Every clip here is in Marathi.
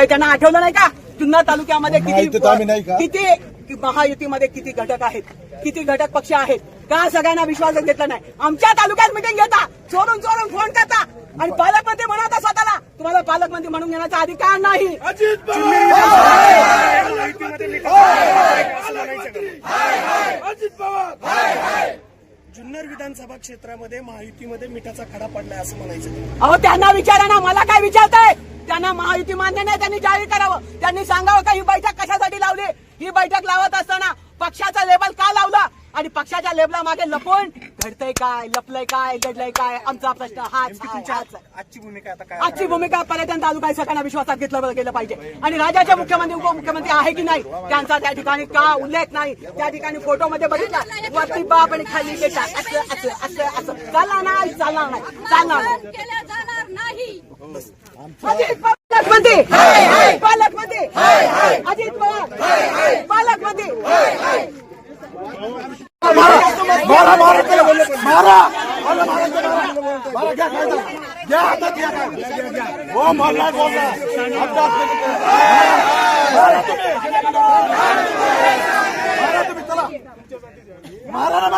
त्यावेळी त्यांना आठवलं नाही का? जुन्नर तालुक्यामध्ये? किती किती महायुतीमध्ये किती घटक आहेत? किती घटक पक्ष आहेत? का सगळ्यांना विश्वासात घेतला नाही? आमच्या तालुक्यात मिटिंग घेता चोरून चोरून फोन करता. आणि पालकमंत्री म्हणता स्वतःला. तुम्हाला पालकमंत्री म्हणून घेण्याचा अधिकार नाही. जुन्नर विधानसभा क्षेत्रामध्ये महायुतीमध्ये मिठाचा खडा पडलाय असं म्हणायचं. अहो त्यांना विचारा ना मला काय विचारताय? त्यांना महायुती मान्य नाही त्यांनी जाहीर करावं. त्यांनी सांगावं का ही बैठक कशासाठी लावली? ही बैठक लावत असताना पक्षाचा लेबल का लावला? आणि पक्षाच्या लेबला मागे लपवून घडतंय काय लपलंय काय घडलंय काय आमचा प्रश्न हाच. आजची भूमिका आता काय आजची भूमिका पर्यटन तालुका सगळ्यांना विश्वासात घेतलं गेलं पाहिजे. आणि राज्याचे मुख्यमंत्री उपमुख्यमंत्री आहे की नाही त्यांचा त्या ठिकाणी का उल्लेख नाही? त्या ठिकाणी फोटोमध्ये बघितला. वरती बाप आणि खाली बेटा असं असं असं असं. चालणार नाही चालणार नाही चालणार नाही. अजित पालकमंत्री पालकमंत्री अजित पवार पालकमंत्री मारा मारा त्याला बोलले. मारा मारा मारा त्याला. मारा घ्या काय त्याला. घ्या हातात घ्या काय. घ्या, घ्या, घ्या. हो मारला बोलला हातात घ्या. मारा तुम्ही मारा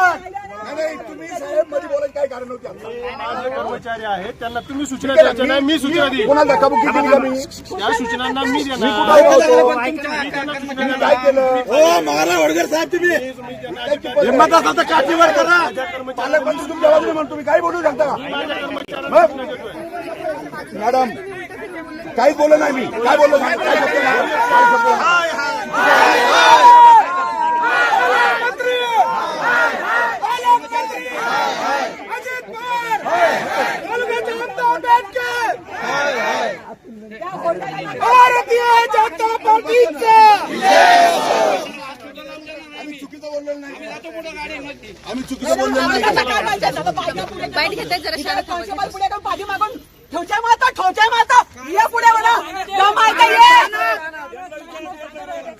साहेबमध्ये बोलायची काय कारण आमचं. माझे कर्मचारी आहेत त्यांना तुम्ही सूचना द्यायच्या नाही मी सूचना देईन कोणाला धक्काबुक्की का मी त्या सूचनांना मी काय देणार? मी काय. केलं हो मारा वडगर साहेब तुम्ही हिंमत असेल तर काठीवर करा पालकमंत्री तुमच्या बाजूने म्हणून तुम्ही काही बोलू शकता का मग? मॅडम काही बोललो नाही मी काय बोललो नाही काय शब्द नाही. काय शब्द नाही. चुकीचं बोललेलो नाही. आम्ही चुकीचं बोललेलो नाही. बाईट घेताय जरा पाठी मागून. ये पुढे म्हणा. ये.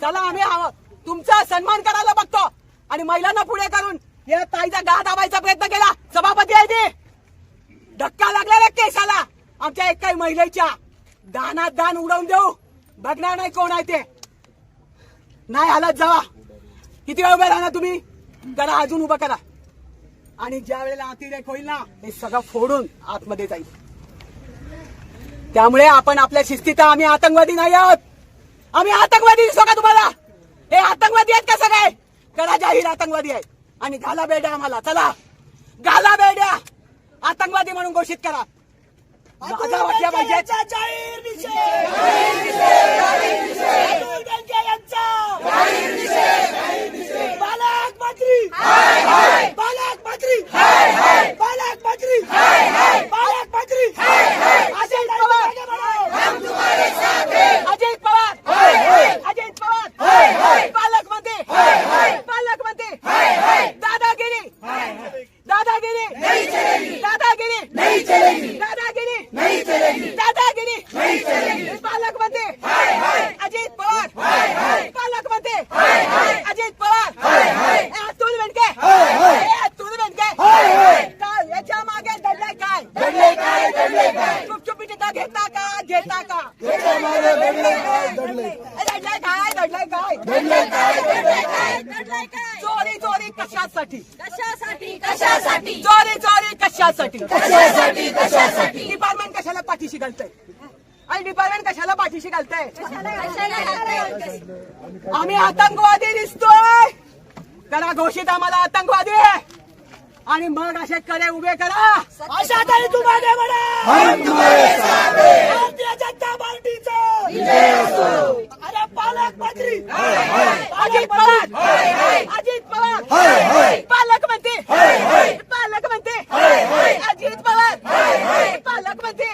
चला आम्ही आहोत. तुमचा सन्मान करायला बघतो. आणि महिलांना पुढे करून या ताईचा गा दाबायचा प्रयत्न केला. सभापती आहे ते. धक्का लागला ना केसाला. आमच्या एक काही महिलेच्या दानात दान उडवून देऊ. बघणार नाही कोण आहे ते. नाही हालत जावा. किती वेळ उभे राहणार तुम्ही? करा अजून उभं करा. आणि ज्या वेळेला अतिरेक होईल ना हे सगळं फोडून आतमध्ये जाईल. त्यामुळे आपण आपल्या शिस्तीत आम्ही आतंकवादी नाही आहोत. आम्ही आतंकवादी दिसतो का तुम्हाला? हे आतंकवादी आहेत का सगळे? करा जाहीर आतंकवादी आहेत आणि घाला बेड्या आम्हाला. चला. घाला बेड्या. आतंकवादी म्हणून घोषित करा. माझा वाटल्या पाहिजे पालकमंत्री पालकमंत्री पालकमंत्री पालकमंत्री अजित पवार अजित पवार अजित पवार पालकमंत्री पालकमंत्री दादागिरी दादागिरी दादागिरी दादागिरी दादागिरी पालकमंत्री अजित पवार पालकमंत्री अजित पवार ए, अतुल बेनके ए, अतुल बेनके काय याच्या मागे दडलंय काय? दडलंय काय? दडलंय काय? चुपचुपी टिका घेता का? घेता का? दडलंय काय? दडलंय काय? घडलंय काय? चोरी चोरी कशासाठी? कशासाठी? कशासाठी? चोरी चोरी कशासाठी? कशासाठी? कशासाठी? डिपार्टमेंट कशाला पाठीशी घालतंय? आणि डिपार्टमेंट कशाला पाठीशी घालतंय? आम्ही आतंकवादी दिसतोय. करा घोषित आम्हाला आतंकवादी. आहे. आणि मग असे कडे उभे करा. अशा तरी तुम्हाला भारतीय जनता पार्टीचा. अरे पालकमंत्री अजित पवार. अजित पवार. पालकमंत्री पालकमंत्री अजित पवार. पालकमंत्री